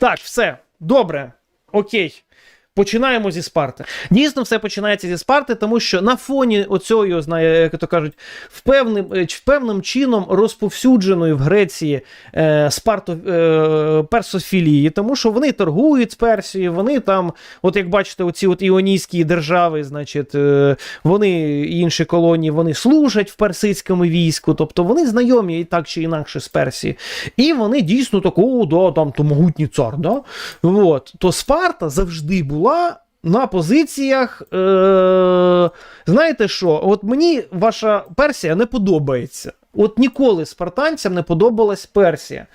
Так, все, добре, окей. Починаємо зі Спарти. Дійсно, все починається зі Спарти, тому що на фоні оцього, знає, як то кажуть, впевним, е, чи впевненим чином розповсюдженої в Греції е, спарто, е, персофілії, тому що вони торгують з Персією, вони там, от як бачите, оці от іонійські держави, значить, е, вони інші колонії, вони служать в персидському війську, тобто вони знайомі і так чи інакше з Персії. І вони дійсно такого, да, там то могутній цар. Да? От. То Спарта завжди була на позиціях. Е- знаєте що? От мені ваша Персія не подобається. От ніколи спартанцям не подобалась Персія.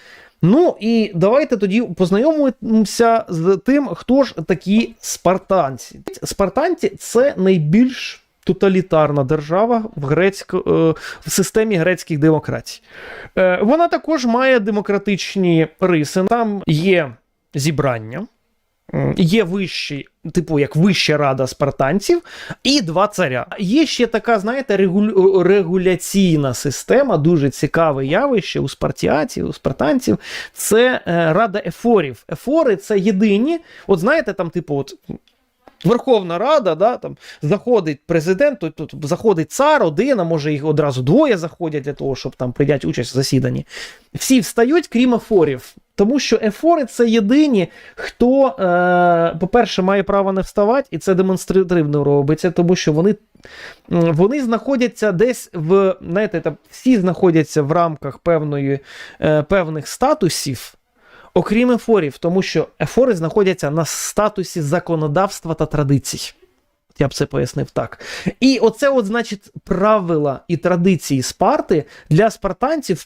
Ну і давайте тоді познайомимося з тим, хто ж такі спартанці. Спартанці це найбільш тоталітарна держава в, грецько, е, в системі грецьких демократій. Е, вона також має демократичні риси. Там є зібрання. Є вищий, типу, як вища рада спартанців, і два царя. Є ще така, знаєте, регуль... регуляційна система, дуже цікаве явище у спартіатів, у спартанців. Це е, рада ефорів. Ефори це єдині, от знаєте, там, типу, от. Верховна Рада, да, там заходить президент, тут, тут заходить цар один, а може їх одразу двоє заходять для того, щоб там прийняти участь в засіданні. Всі встають, крім ефорів. Тому що ефори це єдині, хто, е, по-перше, має право не вставати, і це демонстративно робиться, тому що вони, вони знаходяться десь в, знаєте, там, всі знаходяться в рамках певної, е, певних статусів, окрім ефорів, тому що ефори знаходяться на статусі законодавства та традицій. Я б це пояснив так. І оце, от, значить, правила і традиції Спарти для спартанців,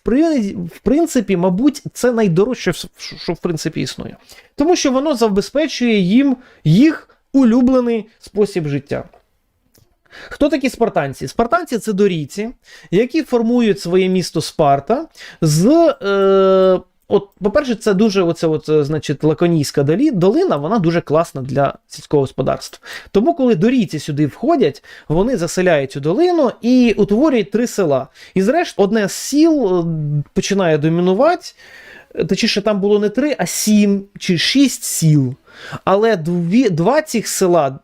в принципі, мабуть, це найдорожче, що, в принципі існує. Тому що воно забезпечує їм їх улюблений спосіб життя. Хто такі спартанці? Спартанці це дорійці, які формують своє місто Спарта з. Е, От, по-перше, це дуже оце, от, е, значить, лаконійська долина, вона дуже класна для сільського господарства. Тому, коли дорійці сюди входять, вони заселяють цю долину і утворюють три села. І зрештою, одне з сіл е, починає домінувати. Е, Точніше, там було не три, а сім чи шість сіл. Але дві, два цих села,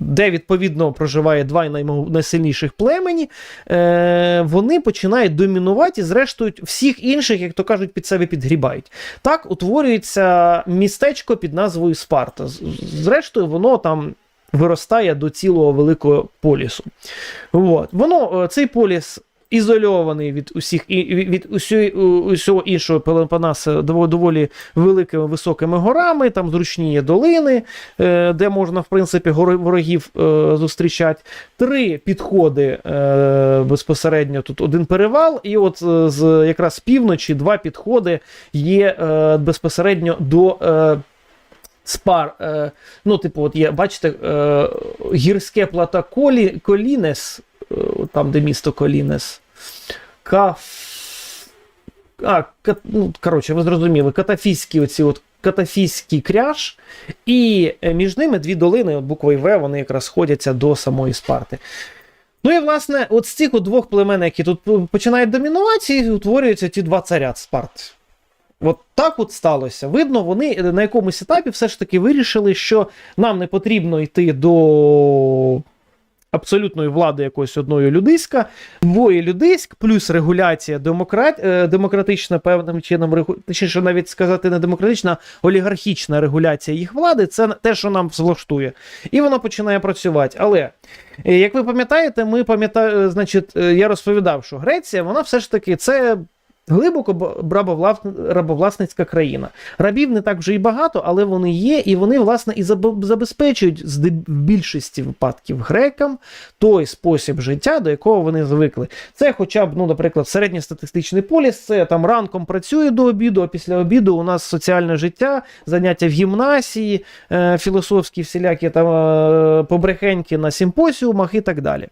де відповідно проживає два найсильніших племені, е, вони починають домінувати і, зрештою, всіх інших, як то кажуть, під себе підгрібають. Так утворюється містечко під назвою Спарта. Зрештою, воно там виростає до цілого великого полісу. От. Воно, е, цей поліс. Ізольований від усіх від усього, іншого Пелопонаса доволі великими високими горами, там зручні є долини, е, де можна, в принципі, ворогів е, зустрічати. Три підходи е, безпосередньо тут один перевал, і от е, з якраз півночі два підходи є е, безпосередньо до. Е, Спар, е, ну, типу, от є, бачите, е, гірське плато Колі, Колінес, е, там, де місто Колінес. Каф... А, ка... ну, коротше, ви зрозуміли, катафійські оці от катафійський кряж, і е, між ними дві долини, от буквою В, вони якраз сходяться до самої Спарти. Ну і власне, от з цих двох племен, які тут е, починають домінувати, утворюються ті два царя Спарти. От так от сталося. Видно, вони на якомусь етапі все ж таки вирішили, що нам не потрібно йти до абсолютної влади якоїсь одної людиська, двоє людиськ, плюс регуляція демократ, е, демократична певним чином, точніше навіть сказати не демократична, а олігархічна регуляція їх влади, це те, що нам влаштує. І воно починає працювати. Але е, як ви пам'ятаєте, ми пам'ятаємо, значить, е, я розповідав, що Греція, вона все ж таки це. Глибоко рабовласницька країна. Рабів не так вже і багато, але вони є, і вони, власне, і забезпечують в більшості випадків грекам той спосіб життя, до якого вони звикли. Це, хоча б, ну, наприклад, середньостатистичний поліс, це там ранком працює до обіду, а після обіду у нас соціальне життя, заняття в гімнасії, е, філософські всілякі там е, побрехеньки на симпосіумах і так далі.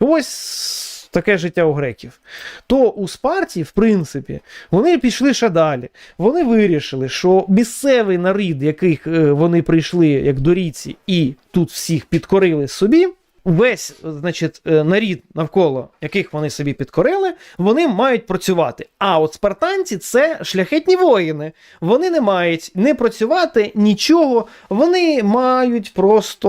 Ось таке життя у греків. То у Спарті, в принципі, вони пішли ще далі. Вони вирішили, що місцевий нарід, яких е, вони прийшли як доріці, і тут всіх підкорили собі, весь значить, е, нарід навколо яких вони собі підкорили, вони мають працювати. А от спартанці це шляхетні воїни. Вони не мають не працювати нічого, вони мають просто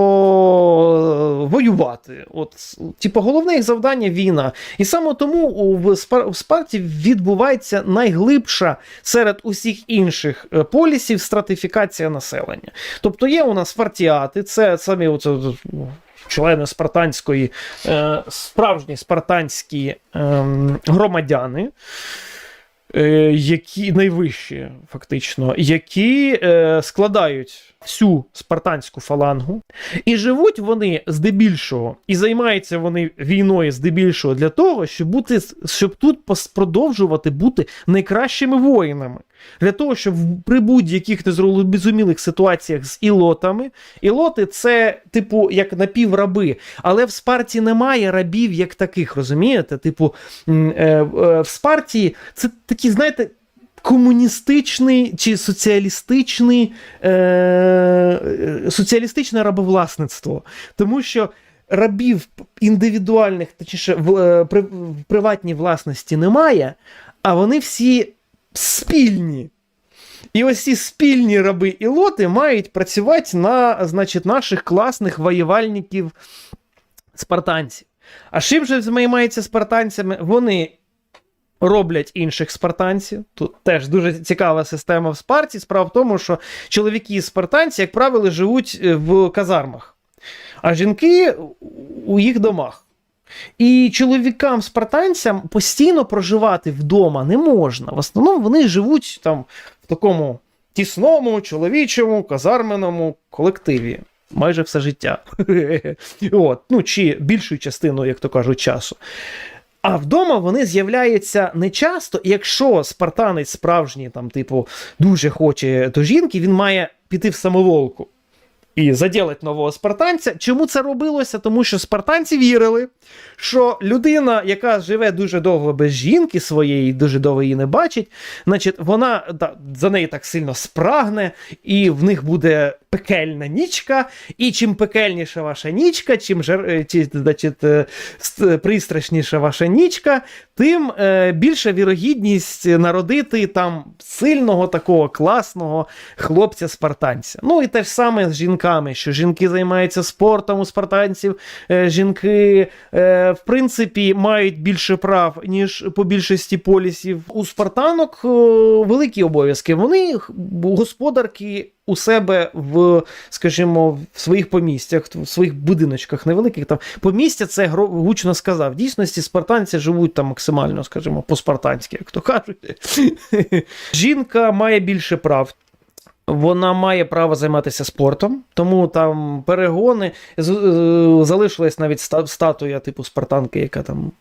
е, воювати. От, типу, головне їх завдання війна. І саме тому в Спар- в Спарті відбувається найглибша серед усіх інших е, полісів стратифікація населення. Тобто є у нас спартіати, це самі оце, члени спартанської, е, справжні спартанські ем, громадяни. е, Які найвищі, фактично, які е, складають всю спартанську фалангу, і живуть вони здебільшого, і займаються вони війною здебільшого для того, щоб бути щоб тут продовжувати бути найкращими воїнами. Для того, щоб при будь-яких незрозумілих ситуаціях з ілотами, ілоти це, типу, як напівраби. Але в Спарті немає рабів як таких, розумієте? Типу, е, е, в Спарті це такі, знаєте. Комуністичний чи соціалістичний, е, соціалістичне рабовласництво. Тому що рабів індивідуальних, точніше, в, е, в приватній власності немає, а вони всі спільні. І ось ці спільні раби і лоти мають працювати на значить, наших класних воєвальників спартанців. А чим же займаються спартанцями? Вони роблять інших спартанців. Тут теж дуже цікава система в Спарті. Справа в тому, що чоловіки з спартанці, як правило, живуть е, в казармах, а жінки у їх домах. І чоловікам спартанцям постійно проживати вдома не можна. В основному вони живуть там в такому тісному, чоловічому, казарменому колективі. Майже все життя. От, ну, чи більшою частиною, як то кажуть, часу. А вдома вони з'являються не часто, якщо спартанець справжній, там, типу, дуже хоче до жінки, він має піти в самоволку і заділить нового спартанця. Чому це робилося? Тому що спартанці вірили, що людина, яка живе дуже довго без жінки своєї, дуже довго її не бачить, значить, вона та, за неї так сильно спрагне, і в них буде пекельна нічка. І чим пекельніша ваша нічка, чим жар, е, чи, значить, е, пристрашніша ваша нічка, тим е, більша вірогідність народити там сильного такого класного хлопця-спартанця. Ну і те ж саме з жінками, що жінки займаються спортом у спартанців, е, жінки, е, в принципі, мають більше прав, ніж по більшості полісів. У спартанок е, великі обов'язки. Вони господарки. У себе в, скажімо, в своїх помістях, в своїх будиночках невеликих там помістя це гучно сказав. В дійсності спартанці живуть там максимально, скажімо, по-спартанськи, як то кажуть. Жінка має більше прав. Вона має право займатися спортом, тому там перегони. Е, Залишилась навіть статуя типу спартанки, яка там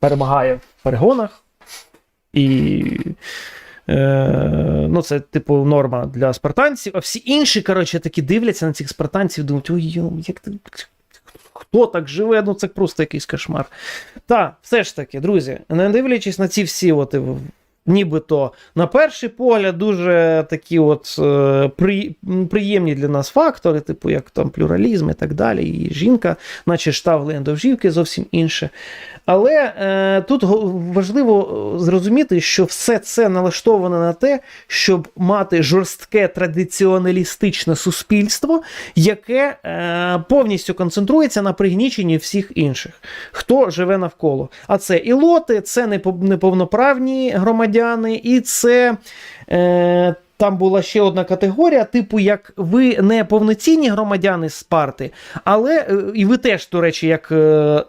перемагає в перегонах. І е, ну, це, типу, норма для спартанців. А всі інші, коротше, такі дивляться на цих спартанців, думають, ой, як ти. Хто так живе? Ну це просто якийсь кошмар. Та, все ж таки, друзі, не дивлячись на ці всі, от, нібито на перший погляд, дуже такі от е, при, приємні для нас фактори, типу як там плюралізм і так далі, і жінка, наче штавлення Лендовжівки, зовсім інше. Але е, тут важливо е, зрозуміти, що все це налаштоване на те, щоб мати жорстке традиціоналістичне суспільство, яке е, повністю концентрується на пригніченні всіх інших, хто живе навколо. А це ілоти, це неповноправні громадяни, і це. Е, там була ще одна категорія, типу, як ви не повноцінні громадяни Спарти, але е, і ви теж, до речі, як е,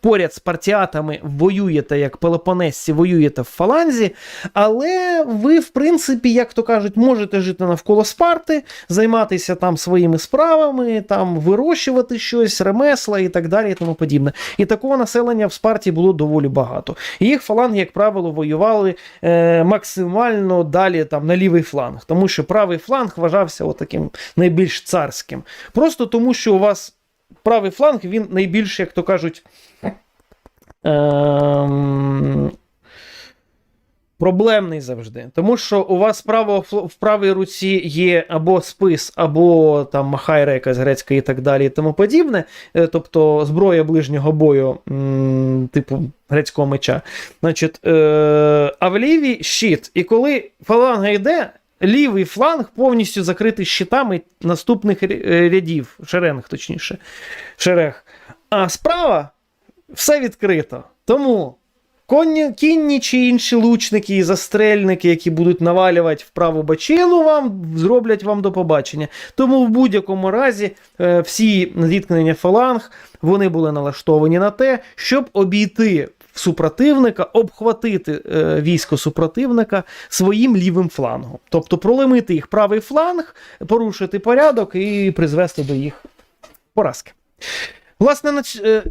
поряд з партіатами воюєте, як пелопонесці, воюєте в фаланзі, але ви, в принципі, як то кажуть, можете жити навколо Спарти, займатися там своїми справами, там вирощувати щось, ремесла і так далі, і тому подібне. І такого населення в Спарті було доволі багато. І їх фаланги, як правило, воювали е, максимально далі там на лівий фланг, тому що правий фланг вважався отаким найбільш царським. Просто тому, що у вас правий фланг, він найбільш, як то кажуть, ем, проблемний завжди. Тому що у вас справа в правій руці є або спис, або там махайра якась грецька і так далі, і тому подібне. Е, Тобто зброя ближнього бою, м, типу грецького меча. Значить, е, а в лівій щит. І коли фаланга йде, лівий фланг повністю закритий щитами наступних е, рядів, шеренг, точніше. Шерег. А справа все відкрито. Тому конні, кінні чи інші лучники і застрельники, які будуть навалювати в праву бачину, вам зроблять вам до побачення. Тому в будь-якому разі е, всі зіткнення фаланг вони були налаштовані на те, щоб обійти супротивника, обхватити е, військо супротивника своїм лівим флангом. Тобто проломити їх правий фланг, порушити порядок і призвести до їх поразки. Власне, нач- е,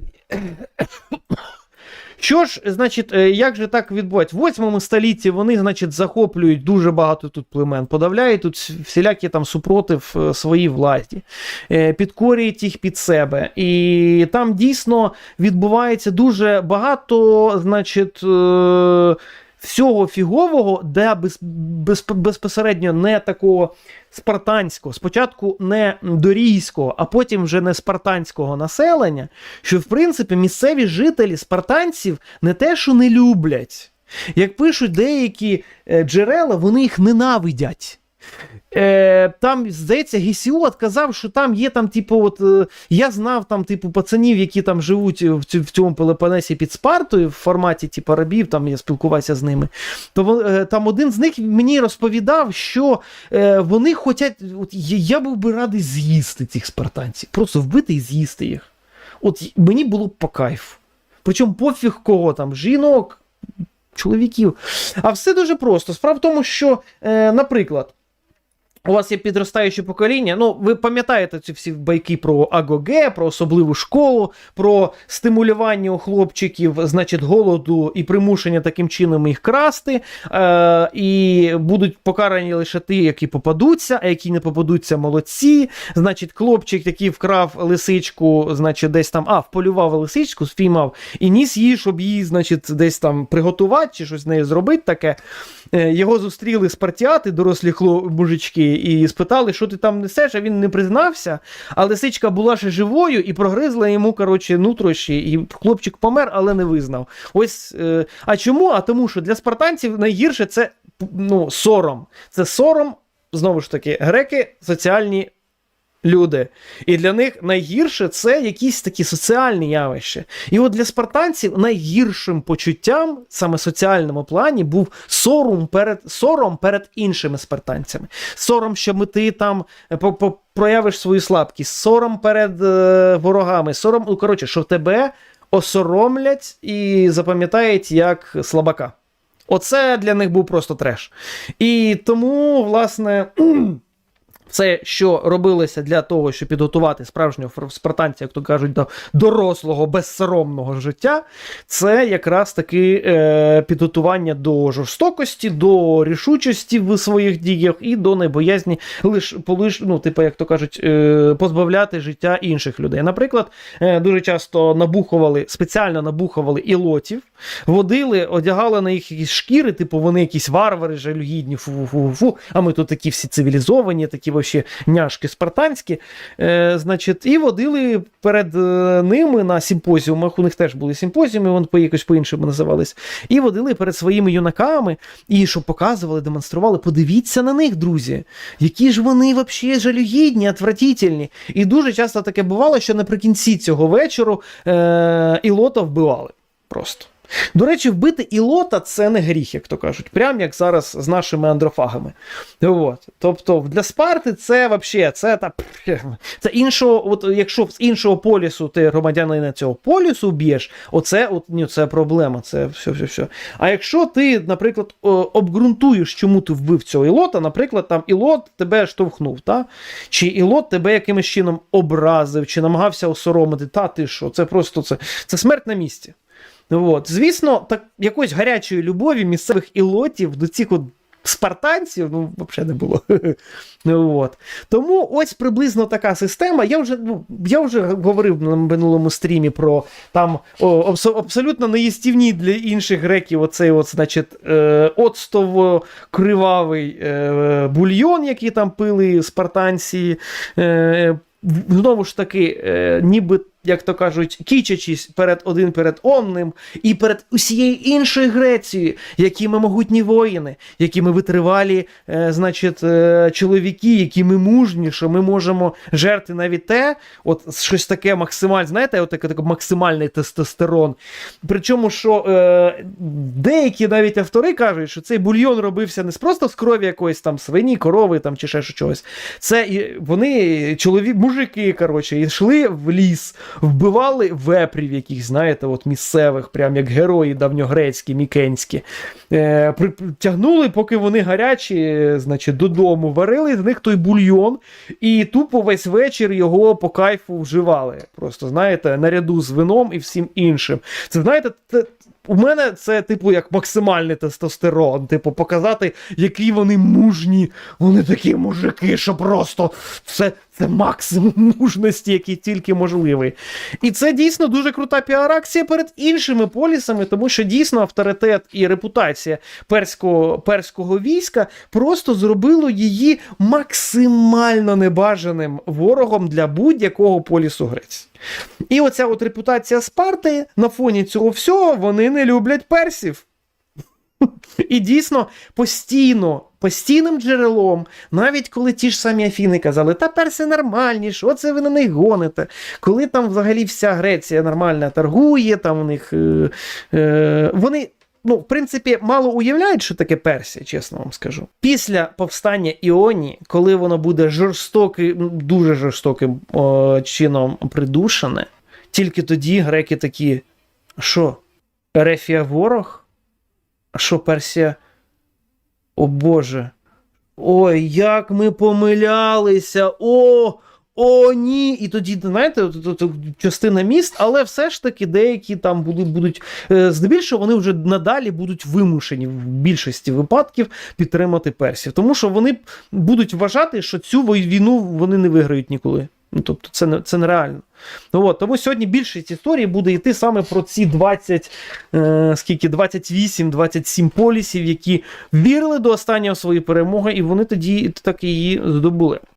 що ж, значить, е, як же так відбувається? В 8 столітті вони, значить, захоплюють дуже багато тут племен, подавляють тут всілякі там супротив е, своїй власті, е, підкорюють їх під себе. І там дійсно відбувається дуже багато, значить. Всього фігового, де без, без, безпосередньо не такого спартанського, спочатку не дорійського, а потім вже не спартанського населення, що в принципі місцеві жителі спартанців не те, що не люблять. Як пишуть деякі е, джерела, вони їх ненавидять. Е, там, здається, Гесіот казав, що там є там, типу, от е, я знав там, типу, пацанів, які там живуть в, цю, в цьому Пелопонесі під Спартою, в форматі, типу, рабів, там я спілкувався з ними. То е, там один з них мені розповідав, що е, вони хочуть. От, я, я був би радий з'їсти цих спартанців, просто вбити і з'їсти їх. От мені було б по кайфу. Причому пофіг кого там, жінок, чоловіків. А все дуже просто. Справа в тому, що, е, наприклад, у вас є підростаюче покоління. Ну, ви пам'ятаєте ці всі байки про АГОГ, про особливу школу, про стимулювання у хлопчиків, значить, голоду і примушення таким чином їх красти. Е, і будуть покарані лише ті, які попадуться, а які не попадуться, молодці. Значить, хлопчик, який вкрав лисичку, значить, десь там, а, вполював лисичку, спіймав і ніс її, щоб її, значить, десь там приготувати чи щось з нею зробити таке. Е, Його зустріли спартіати, дорослі хло... мужички, і спитали, що ти там несеш, а він не признався. А лисичка була ще живою і прогризла йому, коротше, нутрощі, і хлопчик помер, але не визнав. Ось. Е... А чому? А тому, що для спартанців найгірше це ну, сором. Це сором, знову ж таки, греки соціальні люди. І для них найгірше це якісь такі соціальні явища. І от для спартанців найгіршим почуттям, саме соціальному плані, був сором перед, сором перед іншими спартанцями. Сором, що ти там е, по- проявиш свою слабкість, сором перед е, ворогами, сором, ну, коротше, що тебе осоромлять і запам'ятають як слабака. Оце для них був просто треш. І тому, власне. Все, що робилося для того, щоб підготувати справжнього спартанця, як то кажуть, до дорослого, безсоромного життя, це якраз таки е, підготування до жорстокості, до рішучості в своїх діях і до небоязні лиш полиш, ну, типу, як то кажуть, е, позбавляти життя інших людей. Наприклад, е, дуже часто набухували, спеціально набухували ілотів, водили, одягали на їх якісь шкіри, типу вони якісь варвари, жалюгідні, фу-фу-фу, а ми тут такі всі цивілізовані, такі вообще няшки спартанські. Е, значить, і водили перед е, ними на симпозіумах, у них теж були симпозіуми, вони по якось по-іншому називались. І водили перед своїми юнаками, і щоб показували, демонстрували. Подивіться на них, друзі, які ж вони взагалі жалюгідні, отвратительні. І дуже часто таке бувало, що наприкінці цього вечору е, ілота вбивали. Просто. До речі, вбити ілота це не гріх, як то кажуть, прям як зараз з нашими андрофагами. От. Тобто для Спарти це взагалі це, та, це іншого, от якщо з іншого полісу ти громадянина цього полісу б'єш, оце от, ні, це проблема. Це все, все, все. А якщо ти, наприклад, обґрунтуєш, чому ти вбив цього ілота, наприклад, там ілот тебе штовхнув, та? чи ілот тебе якимось чином образив, чи намагався осоромити, та ти що, це просто це, це смерть на місці. От. Звісно, так якоїсь гарячої любові місцевих ілотів до цих от спартанців, ну, взагалі не було. От. Тому ось приблизно така система. Я вже, ну, я вже говорив на минулому стрімі про там о, абсо- абсолютно неїстівні для інших греків оцей от, значить, е, оцтово-кривавий е, бульйон, який там пили спартанці. Е, знову ж таки, е, ніби, як то кажуть, кічачись перед один перед одним і перед усією іншою Грецією, які ми могутні воїни, які ми витривалі, е, значить, е, чоловіки, які ми мужні, що ми можемо жерти навіть те, от щось таке максимальне, знаєте, от таке, таке максимальний тестостерон. Причому, що е, деякі навіть автори кажуть, що цей бульйон робився не просто з крові якоїсь там свині, корови там чи ще що чогось. Це і вони, чолові, мужики, коротше, йшли в ліс, вбивали вепрів яких, знаєте, от місцевих, прям як герої давньогрецькі, мікенські. Е, тягнули, поки вони гарячі, значить, додому, варили з них той бульйон, і тупо весь вечір його по кайфу вживали. Просто, знаєте, наряду з вином і всім іншим. Це знаєте, це, у мене це, типу, як максимальний тестостерон. Типу, показати, які вони мужні. Вони такі мужики, що просто це, це максимум мужності, який тільки можливий. І це дійсно дуже крута піар-акція перед іншими полісами, тому що дійсно авторитет і репутація перського, перського війська просто зробило її максимально небажаним ворогом для будь-якого полісу Греції. І оця от репутація Спарти на фоні цього всього вони не люблять персів. І дійсно постійно, постійним джерелом, навіть коли ті ж самі Афіни казали, та перси нормальні, що це ви на них гоните? Коли там взагалі вся Греція нормально торгує, там у них е, е, вони. Ну, в принципі, мало уявляють, що таке Персія, чесно вам скажу. Після повстання Іонії, коли воно буде жорстоким, ну, дуже жорстоким о, чином придушене, тільки тоді греки такі: «А що, Ерефія ворог? А що Персія? О Боже. Ой, як ми помилялися! О! О, ні! І тоді, знаєте, частина міст, але все ж таки деякі там будуть, будуть е, здебільшого вони вже надалі будуть вимушені в більшості випадків підтримати персів. Тому що вони будуть вважати, що цю війну вони не виграють ніколи. Ну, тобто це, не, це нереально. От, тому сьогодні більшість історії буде йти саме про ці 20, е, скільки, 28-27 полісів, які вірили до останнього в свої перемоги, і вони тоді так її здобули.